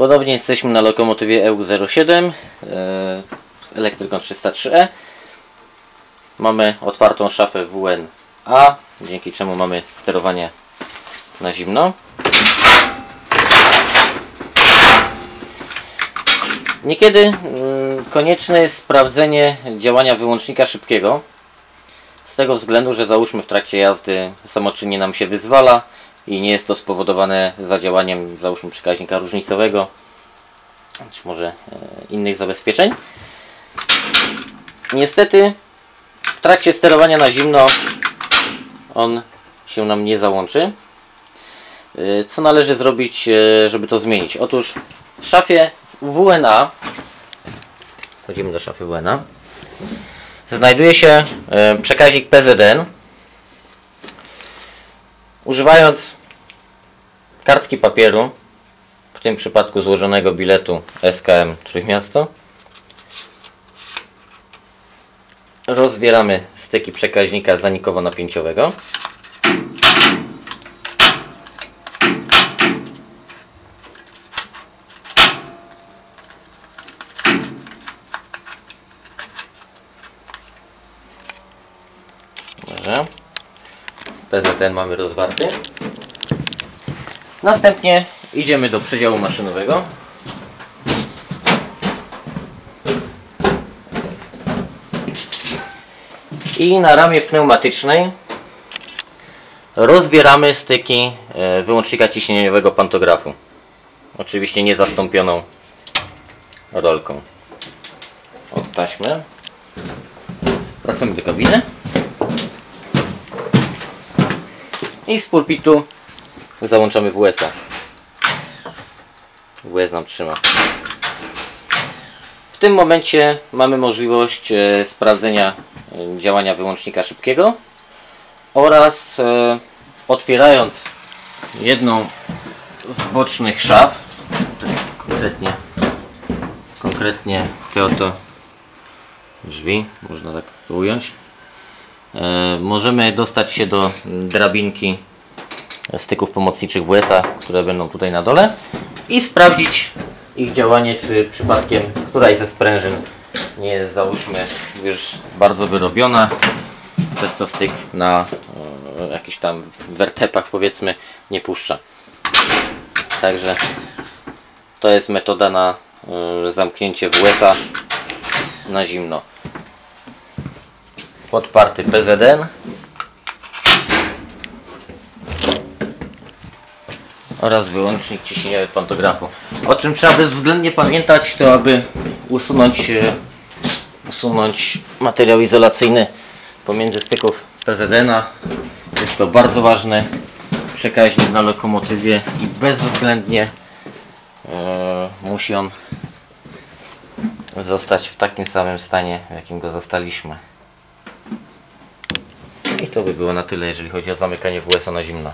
Ponownie jesteśmy na lokomotywie EU07 e, z elektryką 303E. Mamy otwartą szafę WNA, dzięki czemu mamy sterowanie na zimno. Niekiedy mm, konieczne jest sprawdzenie działania wyłącznika szybkiego. Z tego względu, że załóżmy w trakcie jazdy samoczynnie nam się wyzwala i nie jest to spowodowane zadziałaniem załóżmy przekaźnika różnicowego czy może e, innych zabezpieczeń. Niestety w trakcie sterowania na zimno on się nam nie załączy. E, Co należy zrobić, e, żeby to zmienić? Otóż w szafie WNA wchodzimy do szafy WNA znajduje się przekaźnik PZN. Używając kartki papieru, w tym przypadku złożonego biletu SKM Trójmiasto, rozbieramy styki przekaźnika zanikowo-napięciowego. Dobrze. PZN mamy rozwarty. Następnie idziemy do przedziału maszynowego. I na ramię pneumatycznej rozbieramy styki e, wyłącznika ciśnieniowego pantografu. Oczywiście nie zastąpioną rolką. Od taśmy. Wracamy do kabiny. I z pulpitu załączamy WS-a. WS nam trzyma. W tym momencie mamy możliwość e, sprawdzenia e, działania wyłącznika szybkiego oraz e, otwierając jedną z bocznych szaf, konkretnie, konkretnie te oto drzwi, można tak to ująć, możemy dostać się do drabinki styków pomocniczych WS-a, które będą tutaj na dole i sprawdzić ich działanie, czy przypadkiem któraś ze sprężyn nie jest załóżmy już bardzo wyrobiona, przez co styk na e, jakichś tam wertepach powiedzmy nie puszcza. Także to jest metoda na e, zamknięcie WS-a na zimno podparty PZN oraz wyłącznik ciśnieniowy pantografu. O czym trzeba bezwzględnie pamiętać, to aby usunąć, e, usunąć materiał izolacyjny pomiędzy styków PZN-a. Jest to bardzo ważny przekaźnik na lokomotywie i bezwzględnie e, musi on zostać w takim samym stanie, w jakim go zostaliśmy. I to by było na tyle, jeżeli chodzi o zamykanie WS-a na zimno.